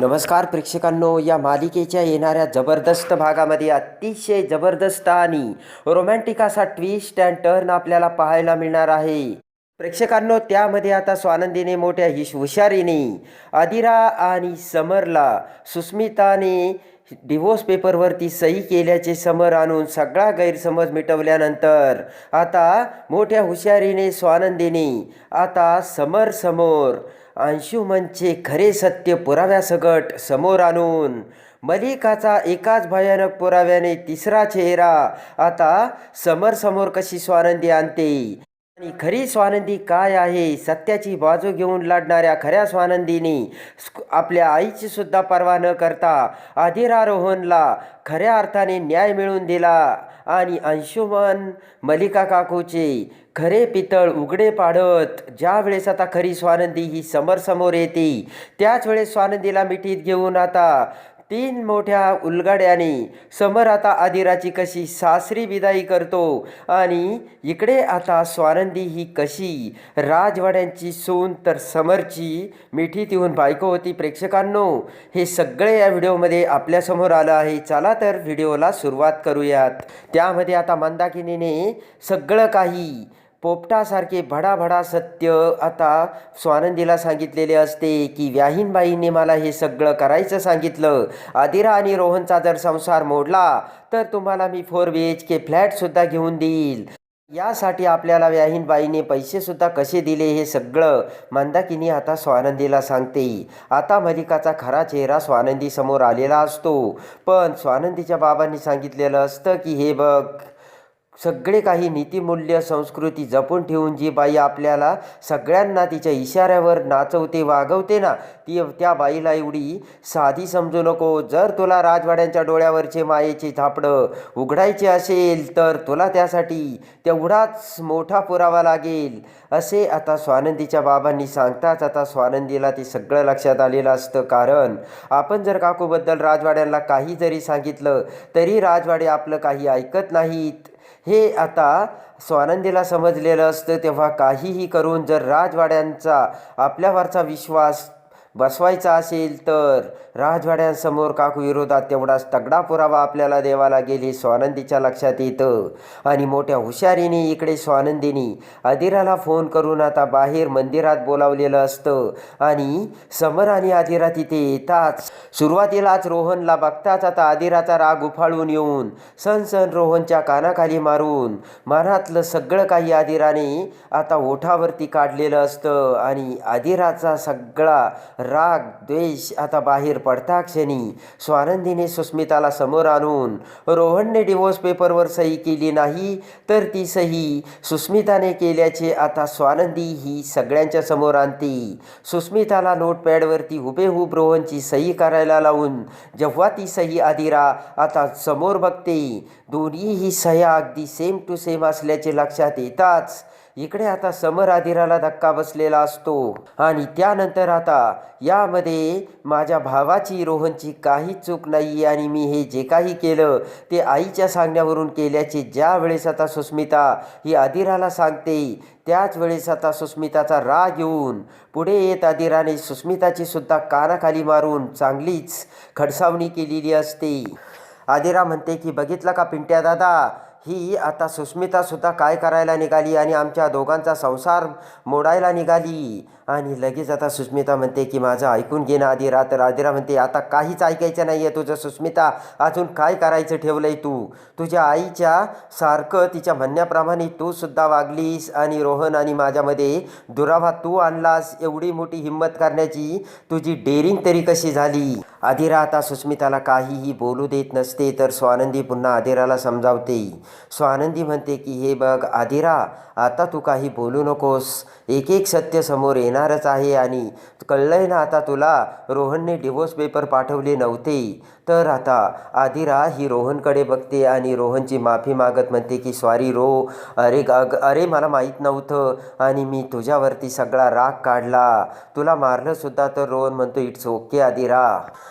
नमस्कार प्रेक्षकांनो या मालिकेच्या येणाऱ्या जबरदस्त भागामध्ये अतिशय जबरदस्त आणि रोमॅन्टिक असा ट्विस्ट अँड टर्न आपल्याला पाहायला मिळणार आहे. प्रेक्षकांनो त्यामध्ये आता स्वानंदीने मोठ्या हिश हुशारीने आदिरा आणि समरला सुस्मिताने डिवोर्स पेपरवरती सही केल्याचे समोर आणून सगळा गैरसमज मिटवल्यानंतर आता मोठ्या हुशारीने स्वानंदीने आता समर समोर. अंशुमनचे खरे सत्य पुराव्यासकट समोर आणून मलिकाचा एकाच भयानक पुराव्याने तिसरा चेहरा आता समोर कशी स्वानंदी आणते? आणि खरी स्वानंदी काय आहे? सत्याची बाजू घेऊन लढणाऱ्या खऱ्या स्वानंदीने आपल्या आईची सुद्धा पर्वा न करता अधिरारोहणला खऱ्या अर्थाने न्याय मिळवून दिला. आणि अंशुमन मलिका काकूचे खरे पितळ उघडे पाडत ज्या वेळेस आता खरी स्वानंदी ही समोर समोर येते त्याच वेळेस स्वानंदीला मिठीत घेऊन आता तीन मोठ्या उलगाड्याने समर आता आदिराची कशी सासरी विदाई करतो आणि इकडे आता स्वानंदी ही कशी राजवाड्यांची सून तर समरची मिठी तिहून बायको होती प्रेक्षकांनो. हे सगळे या व्हिडिओमध्ये आपल्यासमोर आलं आहे. चला तर व्हिडिओला सुरुवात करूयात. त्यामध्ये आता मंदाकिनीने सगळं काही पोपटासारखे भडाभडा सत्य आता स्वानंदीला सांगितलेले असते की व्याहीनबाईंनी मला हे सगळं करायचं सांगितलं. आदिरा आणि रोहनचा जर संसार मोडला तर तुम्हाला मी फोर बी एच के फ्लॅटसुद्धा घेऊन देईल. यासाठी आपल्याला व्याहीनबाईने पैसेसुद्धा कसे दिले हे सगळं मंदाकिनी आता स्वानंदीला सांगते. आता मलिकाचा खरा चेहरा स्वानंदी समोर आलेला असतो. पण स्वानंदीच्या बाबांनी सांगितलेलं असतं की हे बघ सगळे काही नीतिमूल्य संस्कृती जपून ठेवून जी बाई आपल्याला सगळ्यांना तिच्या इशाऱ्यावर नाचवते वागवते ना ती त्या बाईला एवढी साधी समजू नको. जर तुला राजवाड्यांच्या डोळ्यावरचे मायेचे झापडं उघडायचे असेल तर तुला त्यासाठी तेवढाच मोठा पुरावा लागेल. असे आता स्वानंदीच्या बाबांनी सांगताच आता स्वानंदीला ते सगळं लक्षात आलेलं असतं. कारण आपण जर काकूबद्दल राजवाड्यांना काही जरी सांगितलं तरी राजवाडे आपलं काही ऐकत नाहीत. हे आता स्वानंदीला समजलेलं असतं तेव्हा काहीही करून जर राजवाड्यांचा आपल्यावरचा विश्वास बसवायचा असेल तर राजवाड्यांसमोर काकू विरोधात तेवढाच तगडा पुरावा आपल्याला द्यावा लागेल हे स्वानंदीच्या लक्षात येतं. आणि मोठ्या हुशारीने इकडे स्वानंदीने आदिराला फोन करून आता बाहेर मंदिरात बोलावलेलं असतं. आणि समर आणि आदिरा तिथे येताच. सुरुवातीलाच रोहनला बघताच आता आदिराचा राग उफाळून येऊन सण सण रोहनच्या कानाखाली मारून मनातलं सगळं काही अधिराने आता ओठावरती काढलेलं असतं. आणि आदिराचा सगळा राग द्वेष आता बाहेर पडता क्षणी स्वानंदीने सुस्मिताला समोर आणून रोहनने डिवोर्स पेपरवर सही केली नाही तर ती सही सुस्मिताने केल्याचे आता स्वानंदी ही सगळ्यांच्या समोर आणते. सुस्मिताला नोटपॅडवरती हुबेहूब रोहनची सही करायला लावून जेव्हा ती सही आदिरा आता समोर बघते. दोन्हीही सह्या अगदी सेम टू सेम असल्याचे लक्षात येताच इकडे आता समर आदिराला धक्का बसलेला असतो. आणि त्यानंतर आता यामध्ये माझ्या भावाची रोहनची काही चूक नाही आणि मी हे जे काही केलं ते आईच्या सांगण्यावरून केल्याचे ज्या वेळेस आता सुस्मिता ही आदिराला सांगते त्याच वेळेस आता सुस्मिताचा राग येऊन पुढे येत आदिराने सुस्मिताची सुद्धा कानाखाली मारून चांगलीच खडसावणी केलेली असते. आदिरा म्हणते की बघितलं का पिंट्या दादा? ही आता सुस्मितासुद्धा काय करायला निघाली आणि आमच्या दोघांचा संसार मोडायला निघाली. आणि लगेच आता सुस्मिता म्हणते की माझं ऐकून घे ना आधी तर आदिरा म्हणते आता काहीच ऐकायचं नाही आहे तुझं सुस्मिता अजून काय करायचं ठेवलंय तू? तुझ्या आईच्या सारखं तिच्या म्हणण्याप्रमाणे तू सुद्धा वागलीस आणि रोहन आणि माझ्यामध्ये दुरावा तू आणलास. एवढी मोठी हिंमत करण्याची तुझी डेअरिंग तरी कशी झाली? अधिरा आता सुस्मिताला काहीही बोलू देत नसते तर स्वानंदी पुन्हा अधिराला समजावते. स्वानंदी म्हणते की हे बघ आदिरा आता तू काही बोलू नकोस. एक एक सत्य समोर येणारच आहे आणि कळलंय ना आता तुला रोहनने डिवोर्स पेपर पाठवले नव्हते. तर आता आदिरा ही रोहनकडे बघते आणि रोहनची माफी मागत म्हणते की सॉरी रो. अरे ग अरे मला माहीत नव्हतं आणि मी तुझ्यावरती सगळा राग काढला. तुला मारलंसुद्धा तर रोहन म्हणतो इट्स ओके आदिरा.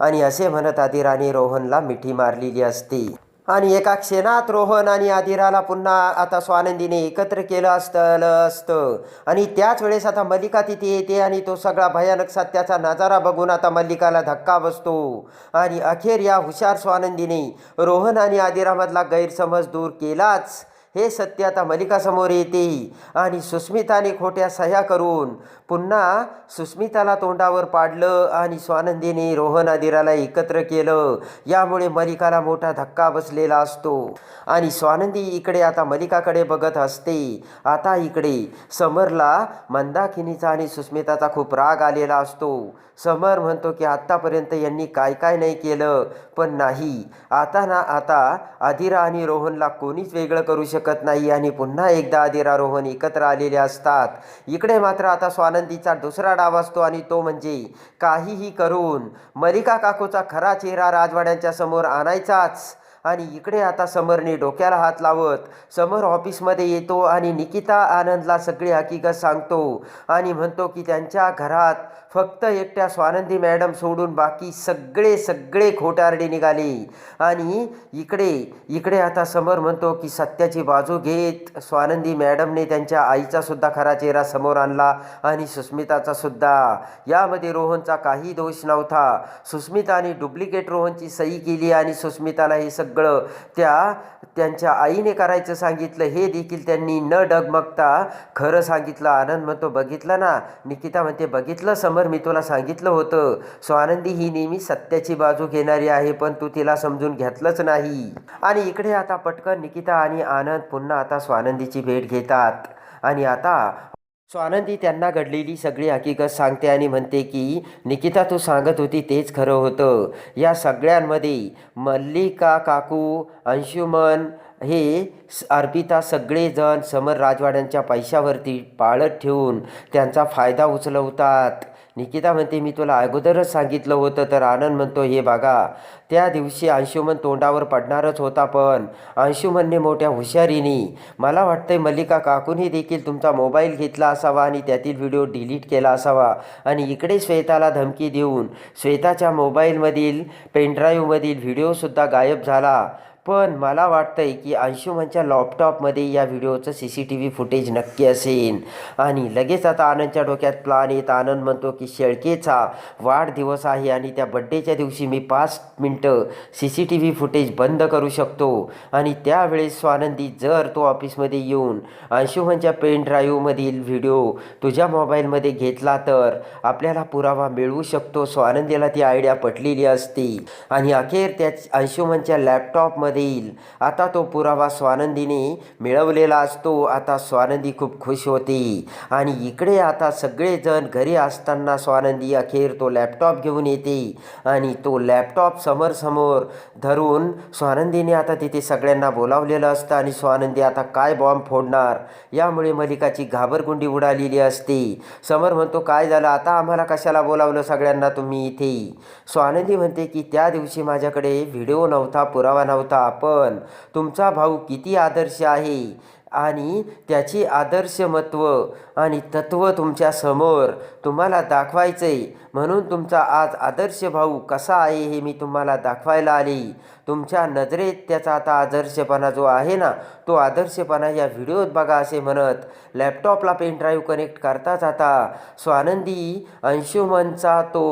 आणि असे म्हणत आदिराने रोहनला मिठी मारलेली असते. आणि एका क्षणात रोहन आणि आदिराला पुन्हा आता स्वानंदीने एकत्र केलं असतं असतं. आणि त्याच वेळेस आता मल्लिका तिथे येते आणि तो सगळा भयानक सत्याचा नजारा बघून आता मल्लिकाला धक्का बसतो. आणि अखेर या हुशार स्वानंदीने रोहन आणि आदिरामधला गैरसमज दूर केलाच. हे सत्य आता मलिकासमोर येते. आणि सुस्मिताने खोट्या सह्या करून पुन्हा सुस्मिताला तोंडावर पाडलं आणि स्वानंदीने रोहन आदिराला एकत्र केलं. यामुळे मलिकाला मोठा धक्का बसलेला असतो. आणि स्वानंदी इकडे आता मलिकाकडे बघत असते. आता इकडे समरला मंदाकिनीचा आणि सुस्मिताचा खूप राग आलेला असतो. समर म्हणतो की आत्तापर्यंत यांनी काय काय नाही केलं पण नाही. आता ना आता आदिरा आणि रोहनला कोणीच वेगळं करू शकत नाही आणि पुन्हा एकदा अधिरारोहण एकत्र आलेले असतात. इकडे मात्र आता स्वानंदीचा दुसरा डाव असतो आणि तो म्हणजे काहीही करून मलिका काकूचा खरा चेहरा राजवाड्यांच्या समोर आणायचाच. आणि इकडे आता समरने डोक्याला हात लावत समर ऑफिसमध्ये येतो आणि निकिता आनंदला सगळी हकीकत सांगतो आणि म्हणतो की त्यांच्या घरात फक्त एकट्या स्वानंदी मॅडम सोडून बाकी सगळे सगळे खोटारडे निघाले. आणि इकडे इकडे आता समर म्हणतो की सत्याची बाजू घेत स्वानंदी मॅडमने त्यांच्या आईचा सुद्धा खरा चेहरा समोर आणला आणि सुस्मिताचा सुद्धा. यामध्ये रोहनचा काही दोष नव्हता. सुस्मिताने डुप्लिकेट रोहनची सही केली आणि सुस्मिताला हे सगळं सगळं त्या त्यांच्या आईने करायचं सांगितलं हे देखील त्यांनी न डगमगता खरं सांगितलं. आनंद म्हणतो बघितलं ना निकिता म्हणते बघितलं समर मी तुला सांगितलं होतं. स्वानंदी ही नेहमी सत्याची बाजू घेणारी आहे पण तू तिला समजून घेतलंच नाही. आणि इकडे आता पटकन निकिता आणि आनंद पुन्हा आता स्वानंदीची भेट घेतात. आणि आता स्वानंदी त्यांना घडलेली सगळी हकीकत सांगते आणि म्हणते की निकिता तू सांगत होती तेच खरं होतं. या सगळ्यांमध्ये मल्लिका काकू अंशुमन हे अर्पिता सगळेजण समर राजवाड्यांच्या पैशावरती पाळत ठेवून त्यांचा फायदा उचलवतात. निकिता म्हणते मी तुला अगोदरच सांगितलं होतं तर आनंद म्हणतो हे बघा त्या दिवशी अंशुमन तोंडावर पडणारच होता पण अंशुमनने मोठ्या हुशारीने मला वाटतंय मल्लिका काकूनही देखील तुमचा मोबाईल घेतला असावा आणि त्यातील व्हिडिओ डिलीट केला असावा. आणि इकडे श्वेताला धमकी देऊन श्वेताच्या मोबाईलमधील पेनड्राईव्हमधील व्हिडिओसुद्धा गायब झाला. पण मला वाटतंय की अंशुमनच्या लॅपटॉपमध्ये या व्हिडिओचं C C T V footage नक्की असेल. आणि लगेच आता आनंदच्या डोक्यात प्लान येत. आनंद म्हणतो की शेळकेचा वाढदिवस आहे आणि त्या बड्डेच्या दिवशी मी पाच मिनटं C C T V footage बंद करू शकतो. आणि त्यावेळेस स्वानंदी जर तो ऑफिसमध्ये येऊन अंशुमनच्या पेन ड्राईव्हमधील व्हिडिओ तुझ्या मोबाईलमध्ये घेतला तर आपल्याला पुरावा मिळवू शकतो. स्वानंदीला ती आयडिया पटलेली असते. आणि अखेर त्या अंशुमनच्या लॅपटॉपमध्ये येईल आता तो पुरावा स्वानंदीने मिळवलेला असतो. आता स्वानंदी खूप खुश होते. आणि इकडे आता सगळेजण घरी असताना स्वानंदी अखेर तो लॅपटॉप घेऊन येते. आणि तो लॅपटॉप समोर धरून स्वानंदीने आता तिथे सगळ्यांना बोलावलेलं असतं. आणि स्वानंदी आता काय बॉम्ब फोडणार? यामुळे मलिकाची घाबरगुंडी उडालेली असते. समर म्हणतो काय झालं? आता आम्हाला कशाला बोलावलं सगळ्यांना तुम्ही इथे? स्वानंदी म्हणते की त्या दिवशी माझ्याकडे व्हिडिओ नव्हता पुरावा नव्हता. आपण. तुमचा भाऊ किती आदर्श आहे आणि त्याची आदर्श महत्त्व आणि तत्त्व तुमच्यासमोर तुम्हाला आहे म्हणून तुमचा आज आदर्श भाऊ कसा आहे हे मी तुम्हाला दाखवायला आले. तुमच्या नजरेत त्याचा आता आदर्शपणा जो आहे ना तो आदर्शपणा या व्हिडिओत बघा असे म्हणत लॅपटॉपला पेन ड्राईव्ह कनेक्ट करताच आता स्वानंदी अंशुमनचा तो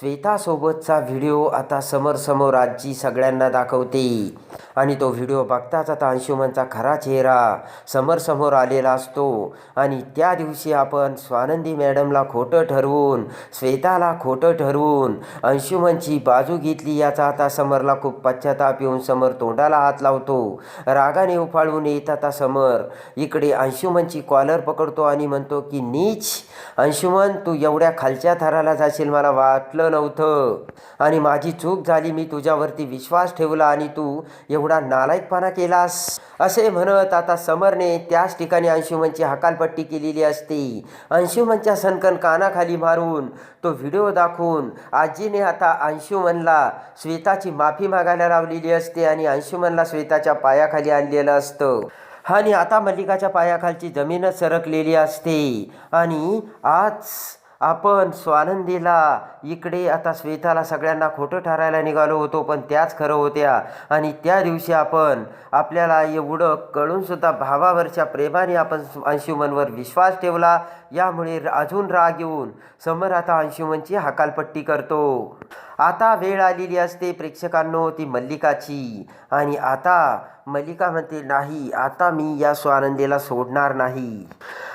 श्वेतासोबतचा व्हिडिओ आता समोर समोर आजी सगळ्यांना दाखवते. आणि तो व्हिडिओ बघताच आता अंशुमनचा खरा चेहरा समोर समोर आलेला असतो. आणि त्या दिवशी आपण स्वानंदी मॅडमला खोटं ठरवून श्वेताला खोटं ठरवून अंशुमनची बाजू घेतली याचा आता समरला खूप पश्चाताप येऊन समर तोंडाला हात लावतो. रागाने उफाळून येत आता समर. इकडे अंशुमनची कॉलर पकडतो आणि म्हणतो की नीच अंशुमन तू एवढ्या खालच्या थराला जाशील मला वाटलं नव्हतं. आणि माझी चूक झाली मी तुझ्यावरती विश्वास ठेवला आणि तू एवढा नालायकपणा केलास. असे म्हणत आता समरने त्याच ठिकाणी अंशुमनची हकालपट्टी केलेली असते. अंशुमनच्या सनकन कानाखाली मारून तो व्हिडिओ दाखवून आजीने आता अंशुमनला श्वेताची माफी मागायला लावलेली असते आणि अंशुमनला श्वेताच्या पायाखाली आणलेलं असतं. आणि आता मल्लिकाच्या पायाखालची जमीनच सरकलेली असते. आणि आज आपण स्वानंदीला इकडे आता श्वेताला सगळ्यांना खोटं ठरायला निघालो होतो पण त्याच खरं होत्या. आणि त्या दिवशी आपण आपल्याला एवढं कळूनसुद्धा भावावरच्या प्रेमाने आपण अंशुमनवर विश्वास ठेवला. यामुळे अजून राग येऊन समर आता अंशुमनची हकालपट्टी करतो. आता वेळ आलेली असते प्रेक्षकांनो ती मल्लिकाची. आणि आता मल्लिका म्हणते नाही आता मी या स्वानंदीला सोडणार नाही.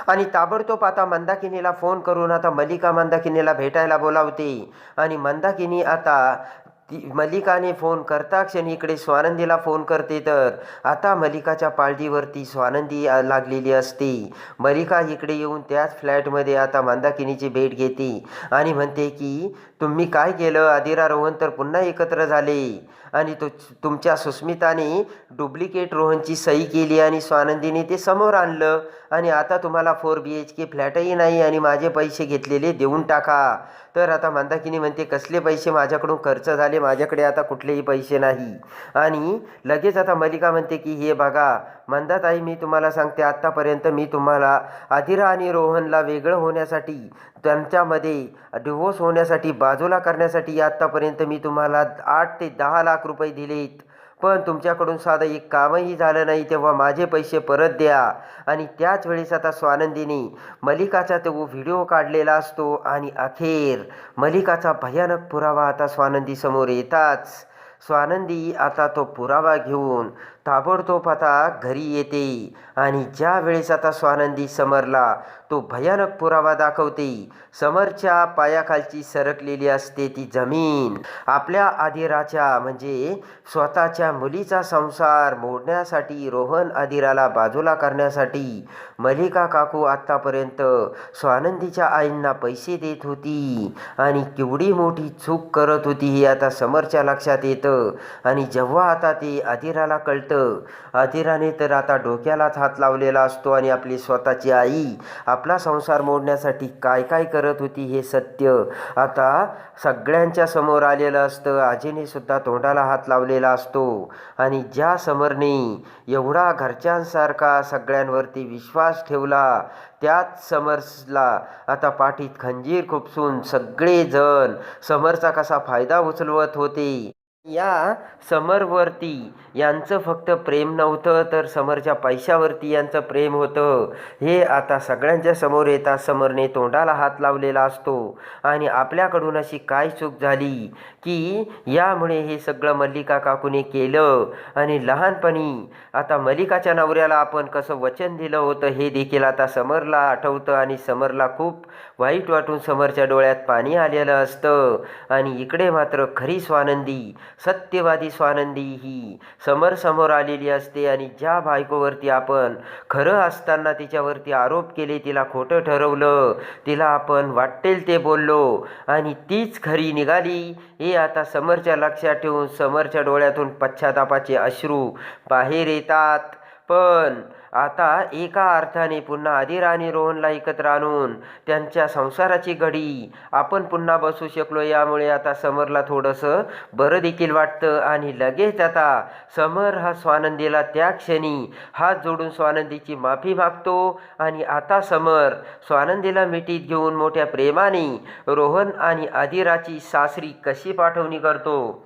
आणि ताबडतोब आता मंदाकिनीला फोन करून आता मल्लिका मंदाकिनीला भेटायला बोलावते. आणि मंदाकिनी आता ती मल्लिकाने फोन करता क्षणी इकडे स्वानंदीला फोन करते तर आता मल्लिकाच्या पाळजीवरती स्वानंदी लागलेली असते. मल्लिका इकडे येऊन त्याच फ्लॅटमध्ये आता मंदाकिनीची भेट घेते आणि म्हणते की तुम्ही काय केलं? आदिरा रोहन तर पुन्हा एकत्र झाले. आणि तो तुमच्या सुस्मिताने डुप्लिकेट रोहनची सही केली आणि स्वानंदीने ते समोर आणलं. आणि आता तुम्हाला फोर बी एच के फ्लॅटही नाही आणि माझे पैसे घेतलेले देऊन टाका. तर आता मंदाकिनी म्हणते कसले पैसे? माझ्याकडून खर्च झाले. माझ्याकडे आता कुठलेही पैसे नाही. आणि लगेच आता मलिका म्हणते की हे बघा मंदाताई मी तुम्हाला सांगते आत्तापर्यंत मी तुम्हाला अधिरा आणि रोहनला वेगळं होण्यासाठी त्यांच्यामध्ये डिवोर्स होण्यासाठी बाजूला करण्यासाठी आत्तापर्यंत मी तुम्हाला आठ ते दहा लाख रुपये दिलेत. पण तुमच्याकडून साधं एक कामही झालं नाही तेव्हा माझे पैसे परत द्या. आणि त्याच वेळेस आता स्वानंदीने मलिकाचा तो व्हिडिओ काढलेला असतो आणि अखेर मलिकाचा भयानक पुरावा आता स्वानंदीसमोर येताच. स्वानंदी आता तो पुरावा घेऊन ताबडतोब आता घरी येते. आणि ज्या वेळेस आता स्वानंदी समरला तो भयानक पुरावा दाखवते. समरच्या पायाखालची सरकलेली असते ती जमीन. आपल्या आदिराच्या म्हणजे स्वतःच्या मुलीचा संसार मोडण्यासाठी रोहन आदिराला बाजूला करण्यासाठी मलिका काकू आत्तापर्यंत स्वानंदीच्या आईंना पैसे देत होती. आणि केवढी मोठी चूक करत होती हे आता समरच्या लक्षात येतं. आणि जेव्हा आता ते आदिराला कळतं आदिराने तर आता डोक्यालाच हात लावलेला असतो आणि आपली स्वतःची आई आपला संसार मोडण्यासाठी काय काय करत होती हे सत्य आता सगळ्यांच्या समोर आलेलं असतं. आजीने सुद्धा तोंडाला हात लावलेला असतो. आणि ज्या समरने एवढा घरच्यांसारखा सगळ्यांवरती विश्वास ठेवला त्याच समर्सला आता पाठीत खंजीर खुपसून सगळेजण समरचा कसा फायदा उचलवत होते. या समरवरती. यांचं फक्त प्रेम नव्हतं तर समरच्या पैशावरती यांचं प्रेम होतं. हे आता सगळ्यांच्या समोर येता समरने तोंडाला हात लावलेला असतो. आणि आपल्याकडून अशी काय चूक झाली? की यामुळे हे सगळं मल्लिका काकूने केलं. आणि लहानपणी आता मल्लिकाच्या नवऱ्याला आपण कसं वचन दिलं होतं हे देखील आता समरला आठवतं. आणि समरला खूप वाईट वाटून समरच्या डोळ्यात पाणी आलेलं असतं. आणि इकडे मात्र खरी स्वानंदी सत्यवादी स्वानंदी ही समर समोर आलेली असते आणि ज्या बायकोवरती आपण खरं असताना तिच्यावरती आरोप केले तिला खोटं ठरवलं तिला आपण वाटेल ते बोललो आणि तीच खरी निघाली. हे आता समरच्या लक्षात ठेवून समरच्या डोळ्यातून पश्चातापाचे अश्रू बाहेर येतात. पण आता एका अर्थाने पुन्हा आदिरा आणि रोहनला एकत्र आणून त्यांच्या संसाराची घडी. आपण पुन्हा बसू शकलो यामुळे आता समरला थोडंसं बरं देखील वाटतं आणि लगेच आता समर हा स्वानंदीला त्या क्षणी हात जोडून स्वानंदीची माफी मागतो आणि आता समर स्वानंदीला मिठीत घेऊन मोठ्या प्रेमाने रोहन आणि आदिराची सासरी कशी पाठवणी करतो?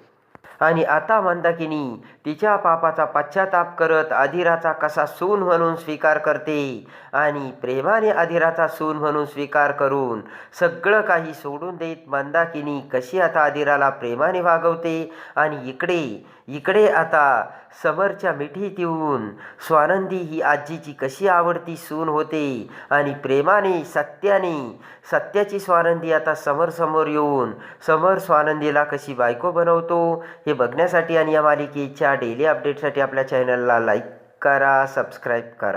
आणि आता मंदाकिनी तिच्या पापाचा पश्चाताप करत अधिराचा कसा सून म्हणून स्वीकार करते आणि प्रेमाने अधिराचा सून म्हणून स्वीकार करून सगळं काही सोडून देत मंदाकिनी कशी आता अधिराला प्रेमाने वागवते आणि इकडे इकडे आता समरच्या मिठीत येऊन स्वानंदी ही आजीची कशी आवडती सून होते आणि प्रेमाने सत्याने सत्याची स्वानंदी आता समोर येऊन समर स्वानंदीला कशी बायको बनवतो हे बघण्यासाठी आणि या मालिकेच्या डेली अपडेटसाठी आपल्या चॅनलला लाईक करा सबस्क्राईब करा.